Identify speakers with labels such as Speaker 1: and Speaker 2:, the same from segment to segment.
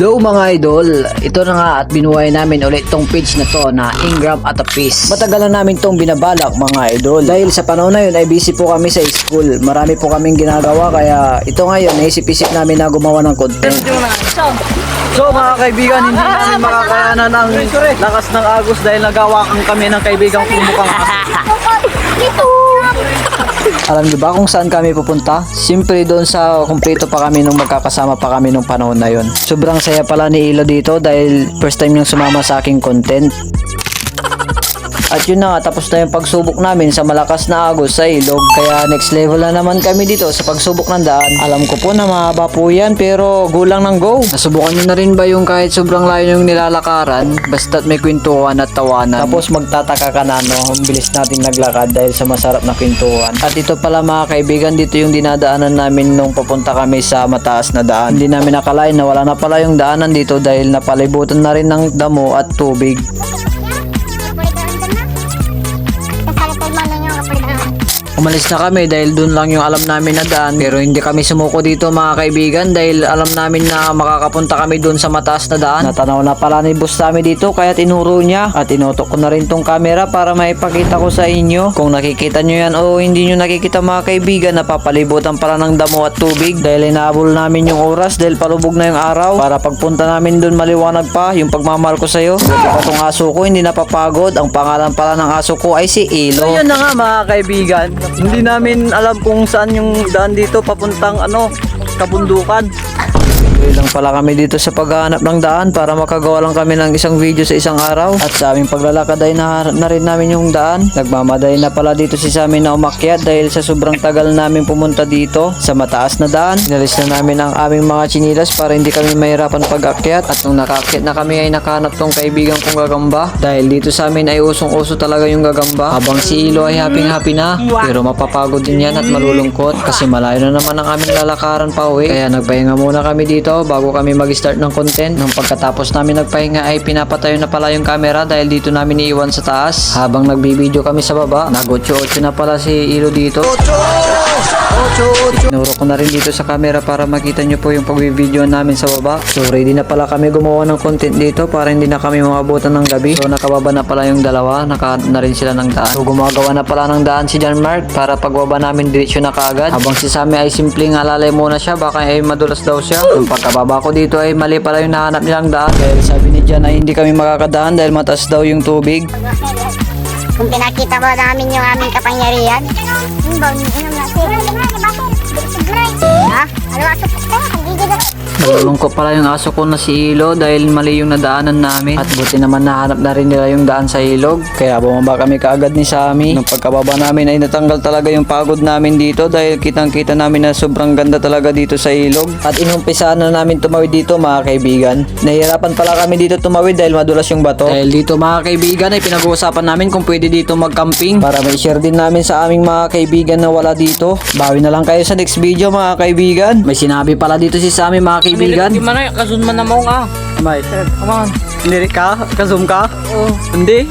Speaker 1: Hello mga idol! Ito na nga at binuhay namin ulit tong page na to na Ingram at a Peace. Matagal na namin tong binabalak mga idol. Dahil sa panahon na yun ay busy po kami sa school. Marami po kaming ginagawa kaya ito ngayon naisip-isip namin na gumawa ng content.
Speaker 2: So mga kaibigan, hindi namin makakayanan ang lakas ng agos dahil nagawakan kami ng kaibigang kumukang aso.
Speaker 1: Alam niyo ba kung saan kami pupunta? Siyempre doon sa kumpleto pa kami nung magkakasama pa kami nung panahon na yon. Sobrang saya pala ni Ilo dito dahil first time niyang sumama sa aking content. At yun na nga, tapos na yung pagsubok namin sa malakas na agos sa ilog. Kaya next level na naman kami dito sa pagsubok ng daan. Alam ko po na mahaba po yan, pero go lang ng go. Nasubukan nyo na rin ba yung kahit sobrang layo yung nilalakaran? Basta't may kwentuhan at tawanan. Tapos magtataka ka na, no? Ang bilis natin naglakad dahil sa masarap na kwentuhan. At ito pala mga kaibigan, dito yung dinadaanan namin nung papunta kami sa mataas na daan. Hindi namin nakalain na wala na pala yung daanan dito dahil napalibutan na rin ng damo at tubig. Umalis na kami dahil dun lang yung alam namin na daan pero hindi kami sumuko dito mga kaibigan dahil alam namin na makakapunta kami dun sa mataas na daan. Natanaw na pala ni boss namin dito kaya tinuro niya at tinutok ko na rin tong camera para maipakita ko sa inyo. Kung nakikita nyo yan o hindi nyo nakikita mga kaibigan napapalibutan pala ng damo at tubig dahil inaabol namin yung oras dahil palubog na yung araw para pagpunta namin dun maliwanag pa yung pagmamahal ko sa'yo. Buti pa aso ko hindi napapagod. Ang pangalan pala ng aso ko ay si
Speaker 2: So
Speaker 1: Ilo.
Speaker 2: yun na nga mga kaibigan, hindi namin alam kung saan yung daan dito papuntang ano, kabundukan.
Speaker 1: Tuloy lang pala kami dito sa paghahanap ng daan para makagawa lang kami ng isang video sa isang araw. At sa aming paglalakad ay naharap na rin namin yung daan. Nagmamaday na pala dito si sa amin na umakyat dahil sa sobrang tagal namin pumunta dito sa mataas na daan. Inalis na namin ang aming mga chinilas para hindi kami mahirapan pag-akyat. At nung nakakyat na kami ay nakahanap tong kaibigan kong gagamba. Dahil dito sa amin ay usong-uso talaga yung gagamba. Habang si Ilo ay happy-happy na. Pero mapapagod din yan at malulungkot kasi malayo na naman ang aming lalakaran pa uwi. Kaya nagpahinga muna kami dito bago kami mag-start ng content. Nung pagkatapos namin nagpahinga ay pinapatayo na pala yung camera dahil dito namin iiwan sa taas. Habang nagbibideo kami sa baba, nag-8-8 na pala si Ilo dito. Tinuro ko na rin dito sa camera para makita nyo po yung pag-video namin sa baba. So ready na pala kami gumawa ng content dito para hindi na kami maabutan ng gabi. So nakababa na pala yung dalawa, naka na rin sila ng daan. So gumagawa na pala ng daan si John Mark para pagbaba namin diretsyo na kaagad. Habang si Sammy ay simpleng alalay muna siya, baka ay madulas daw siya. Yung pagkababa ko dito ay mali pala yung nahanap nilang daan. Dahil sabi ni John ay hindi kami makakadaan dahil mataas daw yung tubig.
Speaker 3: Kung pinakita mo namin yung aming kapangyarihan. Yung ba, inom na Ha? Ano ba ito? Hindi ka
Speaker 1: Nalulungkot pala yung aso ko na si Ilo dahil mali yung nadaanan namin. At buti naman nahanap na rin nila yung daan sa ilog. Kaya bumaba kami kaagad ni Sammy. Nung pagkababa namin ay natanggal talaga yung pagod namin dito dahil kitang kita namin na sobrang ganda talaga dito sa ilog. At inumpisahan na namin tumawid dito mga kaibigan. Nahihirapan pala kami dito tumawid dahil madulas yung bato. Dahil dito mga kaibigan ay pinag-uusapan namin kung pwede dito mag-camping. Para may share din namin sa aming mga kaibigan na wala dito. Bawi na lang kayo sa next video mga kaibigan. May sinabi pala dito si Sammy mga kaibigan.
Speaker 2: Di man ay, kasun man na mo nga. May, come on. Hindi ka? Kasum ka? Oo. Hindi.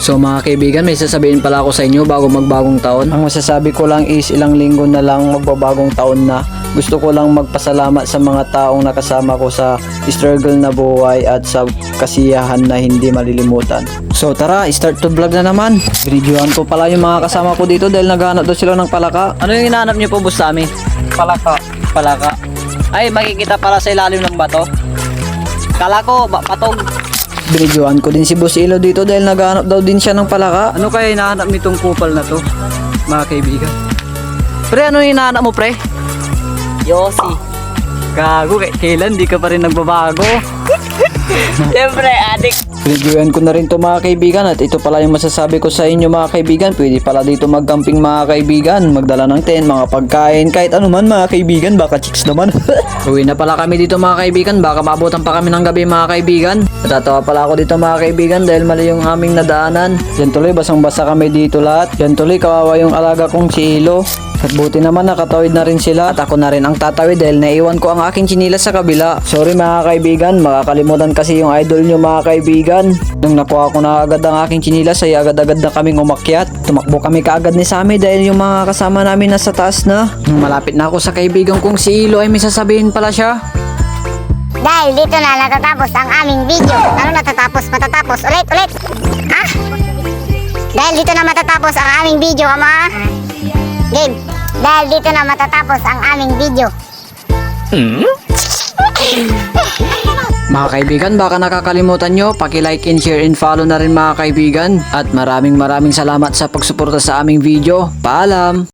Speaker 1: So mga kaibigan, may sasabihin pala ako sa inyo bago magbagong taon. Ang masasabi ko lang is ilang linggo na lang magbabagong taon na. Gusto ko lang magpasalamat sa mga taong nakasama ko sa struggle na buhay at sa kasiyahan na hindi malilimutan. So tara, start to vlog na naman. Binidyohan ko pala yung mga kasama ko dito dahil naghanap daw sila ng palaka.
Speaker 2: Ano yung hinahanap niyo po, boss? Palaka. Palaka. Ay, makikita pala sa ilalim ng bato. Kala ko, patog.
Speaker 1: Binidyohan ko din si Boss Ilo dito dahil naghanap daw din siya ng palaka.
Speaker 2: Ano kaya hinahanap nitong kupal na to, mga kaibigan? Pre, ano yung hinahanap mo, pre? Yossi. Gago, kailan di ka pa rin nagbabago? Siyempre, adik.
Speaker 1: Binidyohan ko na rin to mga kaibigan at ito pala yung masasabi ko sa inyo mga kaibigan. Pwede pala dito magcamping mga kaibigan. Magdala ng tent, mga pagkain, kahit ano man mga kaibigan. Baka chicks naman. Uwi na pala kami dito mga kaibigan. Baka mabutan pa kami ng gabi mga kaibigan. Natatawa pala ako dito mga kaibigan dahil mali yung aming nadaanan. Yan tuloy, basang basa kami dito lahat. Yan tuloy, kawawa yung alaga kong si Ilo. At buti naman nakatawid na rin sila at ako na rin ang tatawid dahil naiwan ko ang aking chinilas sa kabila. Sorry mga kaibigan, makakalimutan kasi yung idol nyo mga kaibigan. Nung nakuha ko na agad ang aking chinilas ay agad-agad na kaming umakyat. Tumakbo kami kaagad ni Sammy dahil yung mga kasama namin nasa taas na. Nung malapit na ako sa kaibigan kong si Ilo ay may sasabihin pala siya.
Speaker 3: Dahil dito na natatapos ang aming video. Ano natatapos? Matatapos. Ulit, ulit. Ha? Dahil dito na matatapos ang aming video, ama. Game. Dahil dito na matatapos ang aming video.
Speaker 1: Mga kaibigan, baka nakakalimutan nyo, paki-like and share and follow na rin mga kaibigan. At maraming maraming salamat sa pagsuporta sa aming video. Paalam!